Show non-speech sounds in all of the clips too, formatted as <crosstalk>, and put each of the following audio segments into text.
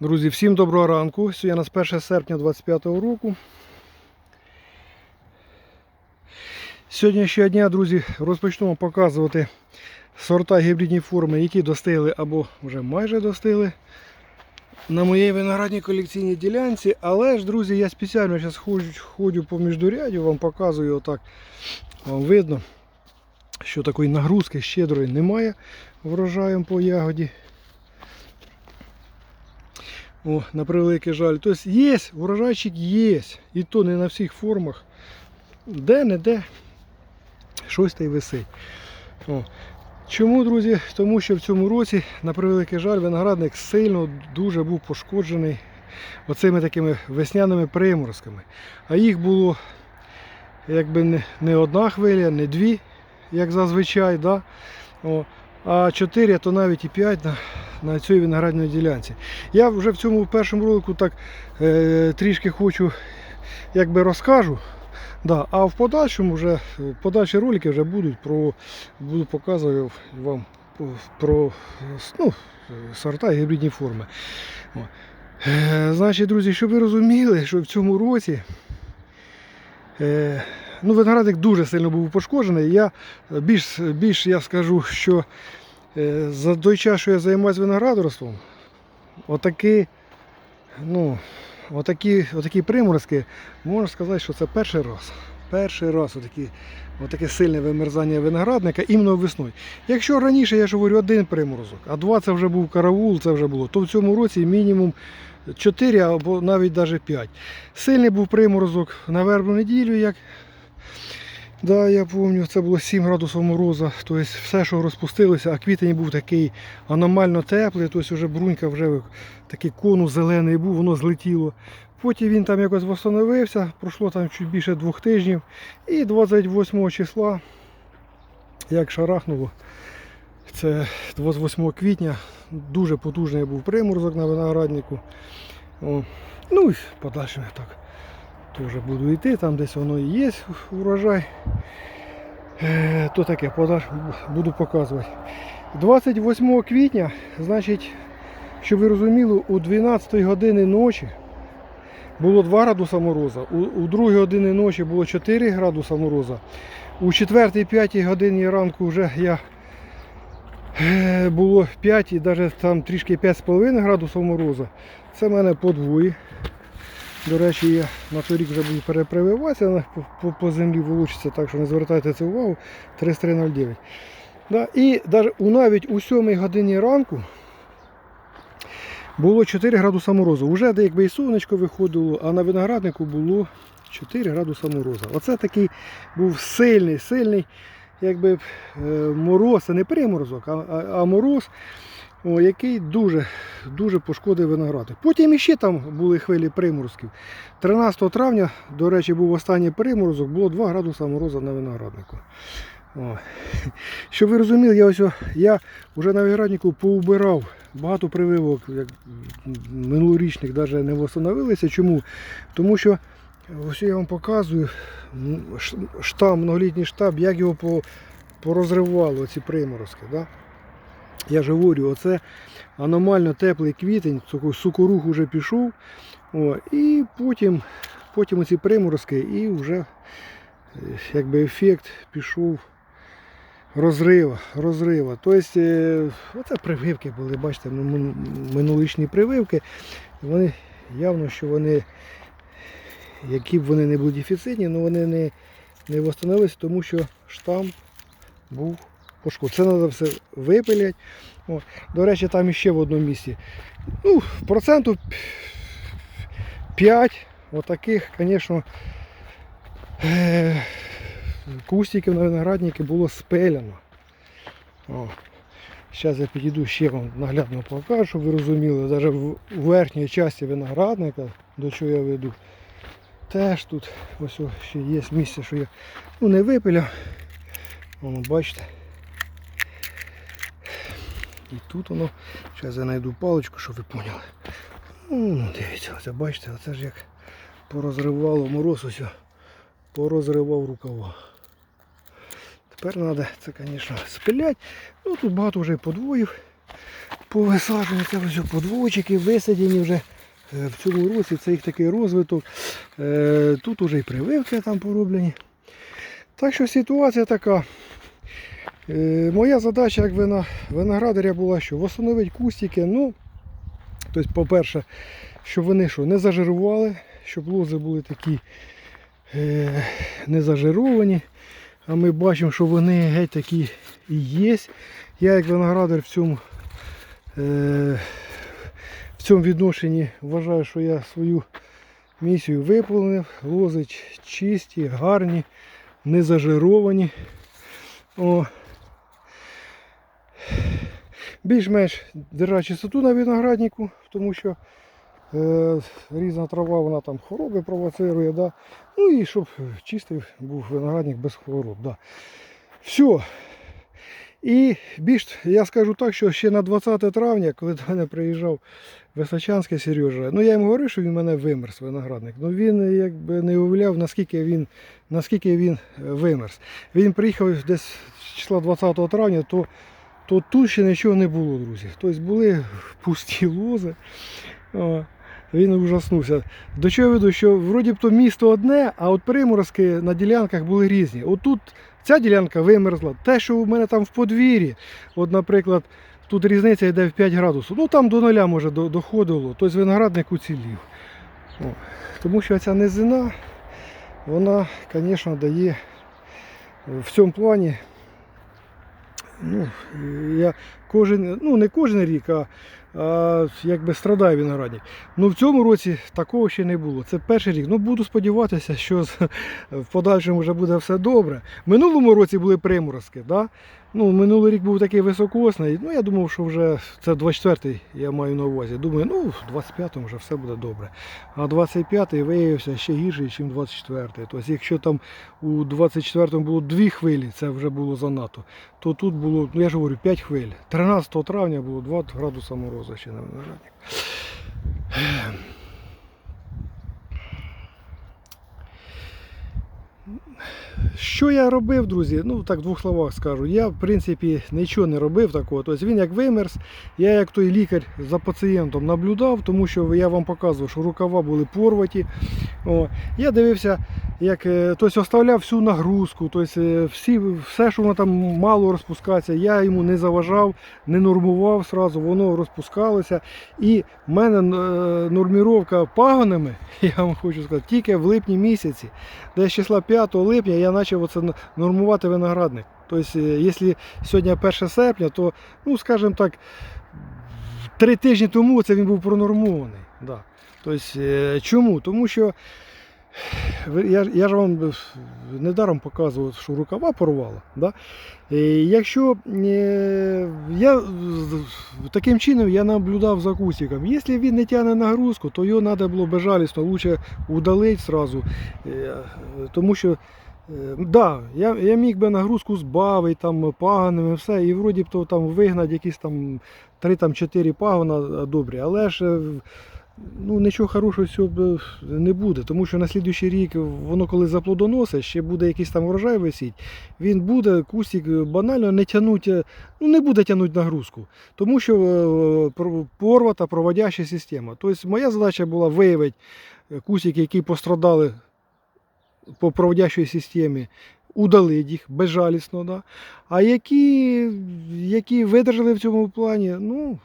Друзі, всім доброго ранку. Сьогодні у нас 1 серпня 25 року. Сьогодні ще дня, друзі, розпочнемо показувати сорта гібридні форми, які достигли або вже майже достигли на моїй виноградній колекційній ділянці. Але ж, друзі, я спеціально зараз ходжу, ходжу по міждурядю, вам показую отак. Вам видно, що такої нагрузки щедрої немає врожаєм по ягоді. О, на превеликий жаль. Тобто є, урожайчик є. І то не на всіх формах. Де-не-де щось та й висить. О. Чому, друзі? Тому що в цьому році, на превеликий жаль, виноградник сильно дуже був пошкоджений оцими такими весняними приморозками. А їх було якби не, одна хвиля, не дві, як зазвичай. Да? О. А 4, то навіть і 5 на, на цій виноградній ділянці. Я вже в цьому першому ролику так е, трішки хочу якби розкажу. Да, а в подальшому вже подальші ролики вже будуть про буду показувати вам про ну, сорта і гібридні форми. Е, значить, друзі, щоб ви розуміли, що в цьому році е, ну, виноградник дуже сильно був пошкоджений. Я більш, більш я скажу, що е, за той час, що я займаюся виноградарством, отакі, ну, отакі, отакі приморозки, можна сказати, що це перший раз. Перший раз отакі, отаке сильне вимерзання виноградника іменно весною. Якщо раніше я ж говорю один приморозок, а два це вже був караул, це вже було, то в цьому році мінімум 4 або навіть навіть 5. Сильний був приморозок на вербну неділю, як Да, я пам'ятаю, це було 7 градусів мороза, тобто все, що розпустилося, а квітень був такий аномально теплий, тобто вже брунька вже такий конус зелений був, воно злетіло. Потім він там якось встановився, пройшло там чуть більше двох тижнів. І 28 числа, як шарахнуло, це 28 квітня, дуже потужний був приморозок на винограднику. О. Ну і подальше так. Теж буду йти, там десь воно і є урожай. Е, То таке, буду показувати. 28 квітня, значить, щоб ви розуміли, у 12 години ночі було 2 градуса мороза, у, у 2 години ночі було 4 градуса мороза, у 4-5 годині ранку вже я е, було 5 і навіть там трішки 5,5 градусів мороза. Це в мене подвоє. До речі, я на той рік вже буду перепрививатися, вона по, по, по землі вилучиться, так що не звертайте це увагу. 3309. Да, і навіть, у навіть у 7 годині ранку було 4 градуса морозу. Уже де якби і сонечко виходило, а на винограднику було 4 градуса морозу. Оце такий був сильний, сильний якби, е, мороз, це не приморозок, а, а, а мороз о, який дуже дуже пошкодив виноградник. Потім іще там були хвилі приморозків. 13 травня, до речі, був останній приморозок, було 2 градуса мороза на винограднику. О. Щоб ви розуміли, я ось я вже на винограднику поубирав багато прививок, як минулорічних навіть не встановилися. Чому? Тому що ось я вам показую м, ш- штаб, многолітній штаб, як його по, порозривало ці приморозки. Да? Я ж говорю, оце аномально теплий квітень, сукорух вже пішов. О, і потім, потім оці приморозки і вже е, якби ефект пішов розрива. розрива. Тобто, е, оце прививки були, бачите, ну, прививки. Вони явно, що вони, які б вони не були дефіцитні, але вони не, не восстановилися, тому що штам був пошкоджений. Це треба все випиляти. О, до речі, там іще в одному місці. Ну, проценту 5 отаких, звісно, е, кустиків на виноградники було спиляно. Зараз я підійду ще вам наглядно покажу, щоб ви розуміли, навіть в верхній часті виноградника, до чого я веду, теж тут ось ще є місце, що я ну, не випиляв. Воно, бачите. І тут воно, зараз я знайду паличку, щоб ви поняли. Ну, дивіться, оце бачите, оце ж як порозривало мороз, ось порозривав рукава. Тепер треба це, звісно, спиляти. Ну тут багато вже подвоїв повисаджені, це ось подвойчики висадені вже е, в цьому році. Це їх такий розвиток. Е, Тут уже і прививки там пороблені. Так що ситуація така. Е, Моя задача як виноградаря була що? Восстановити кустики. Ну, тобто, по-перше, щоб вони що, не зажирували, щоб лози були такі е, не зажировані. А ми бачимо, що вони геть такі і є. Я як виноградар в цьому, е, в цьому відношенні вважаю, що я свою місію виповнив. Лози чисті, гарні, не зажировані. О. Більш-менш держать чистоту на винограднику, тому що е, різна трава вона там хвороби провоцирує. Да? Ну і щоб чистий був виноградник без хвороб. Да. Все. І більш я скажу так, що ще на 20 травня, коли до мене приїжджав Височанський Сережа, ну я йому говорив, що він мене вимерз виноградник. Ну він якби не уявляв, наскільки він, наскільки він е, вимерз. Він приїхав десь числа 20 травня, то, то тут ще нічого не було, друзі. Тобто були пусті лози. Він ужаснувся. До чого я веду, що вроді б то місто одне, а от приморозки на ділянках були різні. Отут ця ділянка вимерзла. Те, що у мене там в подвір'ї, от, наприклад, тут різниця йде в 5 градусів. Ну там до нуля може доходило, тобто виноградник уцілів. О, Тому що ця низина, вона, звісно, дає в цьому плані. Ну, я кожен, ну не кожен рік, а, якби страдає виноградник. Ну в цьому році такого ще не було. Це перший рік. Ну буду сподіватися, що в подальшому вже буде все добре. Минулому році були приморозки. Да? Ну, минулий рік був такий високосний. Ну я думав, що вже це 24-й я маю на увазі. Думаю, ну в 25-му вже все буде добре. А 25-й виявився ще гірший, ніж 24-й. Тобто, якщо там у 24-му було дві хвилі, це вже було занадто, то тут було, ну я ж говорю, 5 хвиль. 13 травня було 2 градуса морозу на виноградник. Що я робив, друзі? Ну так в двох словах скажу. Я в принципі нічого не робив такого. Тобто він як вимерз, я як той лікар за пацієнтом наблюдав, тому що я вам показував, що рукава були порваті. О, я дивився, як е, тобто оставляв всю нагрузку, тобто е, всі, все, що воно там мало розпускатися, я йому не заважав, не нормував сразу, воно розпускалося. І в мене е, норміровка пагонами, <laughs> я вам хочу сказати, тільки в липні місяці, десь числа 5 липня я почав оце нормувати виноградник. Тобто, е, якщо сьогодні 1 серпня, то, ну, скажімо так, три тижні тому це він був пронормований. Да. Тобто, е, чому? Тому що я, я ж вам недаром показував, що рукава порвала. Да? Якщо е, я таким чином я наблюдав за кустиком, якщо він не тягне нагрузку, то його треба було безжалісно лучше удалити сразу. Е, Тому що Е, Да, я, я міг би нагрузку збавити там паганами, все, і вроді б то там вигнати якісь там 3-4 пагона добрі, але ж ну, нічого хорошого цього не буде, тому що на слідуючий рік воно коли заплодоносить, ще буде якийсь там врожай висіть, він буде, кустик банально не тянуть, е, ну не буде тягнути нагрузку, тому що е, порвата проводяща система. Тобто моя задача була виявити е, кустики, які пострадали по проводящій системі, удалити їх безжалісно. Да? А які, які видержали в цьому плані, ну,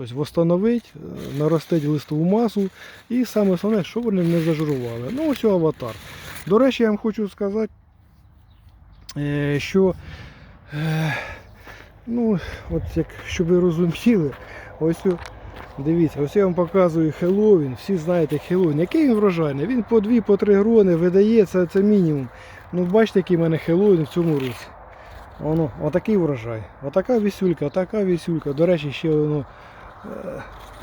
тобто восстановити, е, наростити листову масу і саме основне, що вони не зажирували. Ну, ось аватар. До речі, я вам хочу сказати, е, що е, ну, от як щоб ви розуміли, ось Дивіться, ось я вам показую Хеллоуін. Всі знаєте Хеллоуін. Який він врожайний? Він по 2 по 3 грони видає, це, мінімум. Ну бачите, який в мене Хеллоуін в цьому році. Воно, отакий врожай. Отака вісюлька, отака вісюлька. До речі, ще воно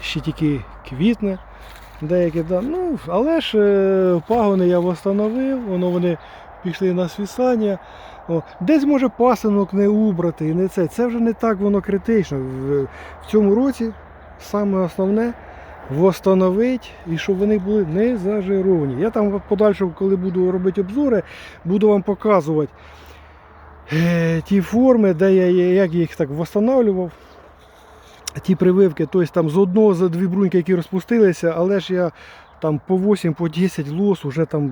ще тільки квітне. Деякі, ну, але ж е, пагони я встановив, воно вони пішли на свісання. О, десь може пасинок не убрати, і не це. Це вже не так воно критично. В, в цьому році саме основне восстановити і щоб вони були не зажировані. Я там в подальшому, коли буду робити обзори, буду вам показувати е, ті форми, де я як я їх так встановлював. Ті прививки, тобто там з одного, за дві бруньки, які розпустилися, але ж я там по 8, по 10 лос уже там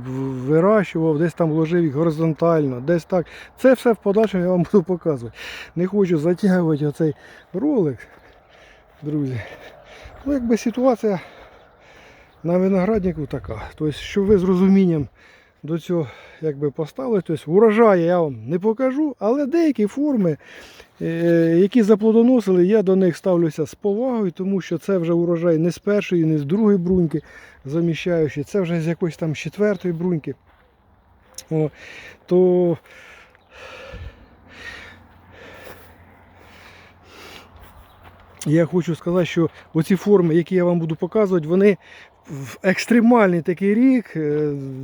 вирощував, десь там ложив їх горизонтально, десь так. Це все в подальшому я вам <laughs> буду показувати. Не хочу затягувати оцей ролик, друзі. Ну, якби ситуація на винограднику така. Тобто, щоб ви з розумінням до цього якби поставили. Тобто, урожай я вам не покажу, але деякі форми, які заплодоносили, я до них ставлюся з повагою, тому що це вже урожай не з першої, не з другої бруньки заміщаючи, це вже з якоїсь там четвертої бруньки. О, то я хочу сказати, що оці форми, які я вам буду показувати, вони в екстремальний такий рік, е,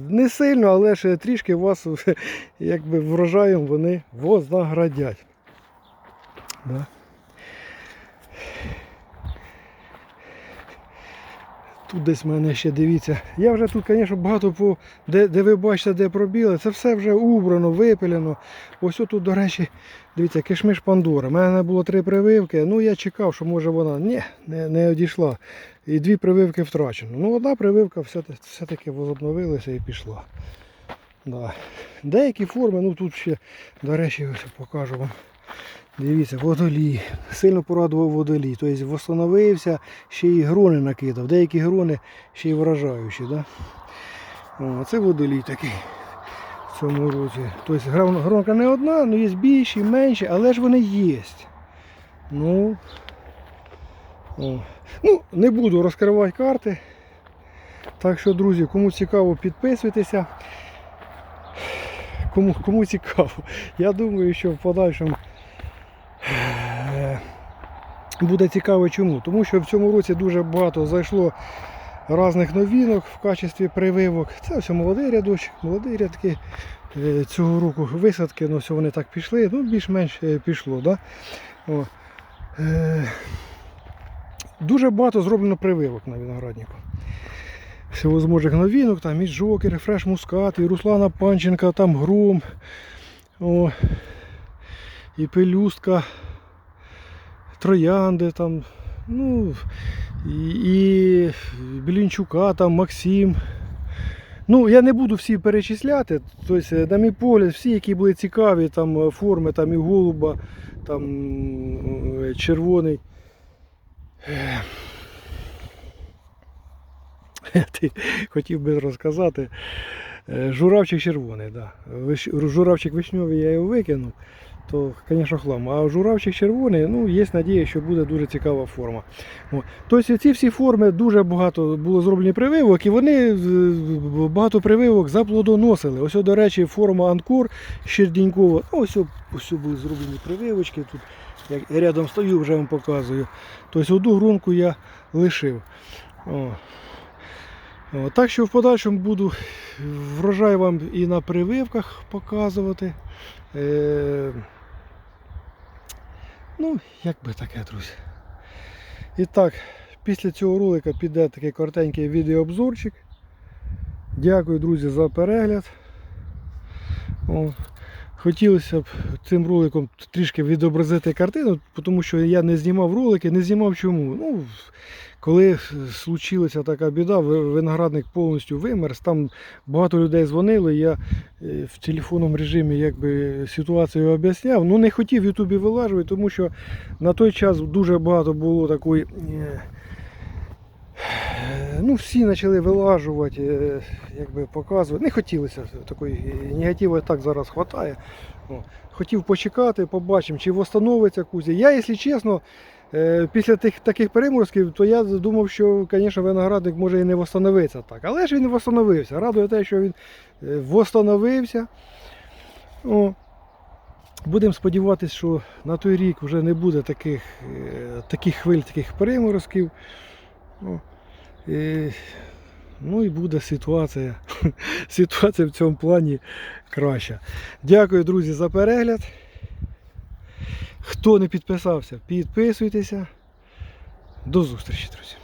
не сильно, але ще трішки вас <laughs> якби врожаєм вони вознаградять. Да. Тут десь в мене ще дивіться. Я вже тут, звісно, багато по де, де ви бачите, де пробіли, це все вже убрано, випилено. Ось тут, до речі, дивіться, кишмиш Пандора. У мене було три прививки. Ну я чекав, що може вона ні, не, не одійшла. І дві прививки втрачено. Ну, одна прививка все-таки, возобновилася і пішла. Да. Деякі форми, ну тут ще, до речі, ось покажу вам. Дивіться, водолій. Сильно порадував водолій. Тобто встановився, ще й грони накидав. Деякі грони ще й вражаючі. Да? О, це водолій такий в цьому році. Тобто грон- гронка не одна, ну є більші, менші, але ж вони є. Ну, ну, не буду розкривати карти. Так що, друзі, кому цікаво, підписуйтеся. Кому, кому цікаво. Я думаю, що в подальшому буде цікаво чому. Тому що в цьому році дуже багато зайшло різних новинок в качестві прививок. Це все молодий рядочок, молоді рядки е, цього року висадки, ну все вони так пішли, ну більш-менш е, пішло. Да? О. Е, Дуже багато зроблено прививок на винограднику. Всевозможних новинок, там і Джокер, і Фреш Мускат, і Руслана Панченка, там Гром, о, і Пелюстка, Троянди, там, ну, і, і Білінчука, там Максим. Ну, я не буду всі перечисляти. Тобто, на мій погляд, всі, які були цікаві, там е, форми, там і голуба, там е, червоний. <laughs> Ти хотів би розказати. Е, Журавчик червоний, да. Журавчик вишньовий я його викинув, то, звісно, хлам. А журавчик червоний, ну, є надія, що буде дуже цікава форма. Тобто ці всі форми дуже багато було зроблені прививок, і вони е, багато прививок заплодоносили. Ось, до речі, форма Анкор Щердінькова. Ну, Ось, ось були зроблені прививочки. Тут як я рядом стою, вже вам показую. Тобто одну грунку я лишив. О. Так що в подальшому буду врожай вам і на прививках показувати. Е, ну, як би таке, друзі. І так, після цього ролика піде такий коротенький відеообзорчик. Дякую, друзі, за перегляд. О, хотілося б цим роликом трішки відобразити картину, тому що я не знімав ролики, не знімав чому. Ну, коли случилася така біда, виноградник повністю вимерз, там багато людей дзвонили, я е, в телефонному режимі якби, ситуацію об'ясняв. Ну не хотів Ютубі вилажувати, тому що на той час дуже багато було такої. Ну, всі почали вилажувати, е, якби показувати. Не хотілося такої негативу так зараз вистачає. Хотів почекати, побачимо, чи встановиться кузя. Я, якщо чесно, е, після тих таких переморозків, то я думав, що, звісно, виноградник може і не встановиться так. Але ж він встановився. Радує те, що він е, встановився. Будемо сподіватися, що на той рік вже не буде таких, таких хвиль, таких переморозків. Ну і буде ситуація. <laughs> Ситуація в цьому плані краща. Дякую, друзі, за перегляд. Хто не підписався, підписуйтеся. До зустрічі, друзі.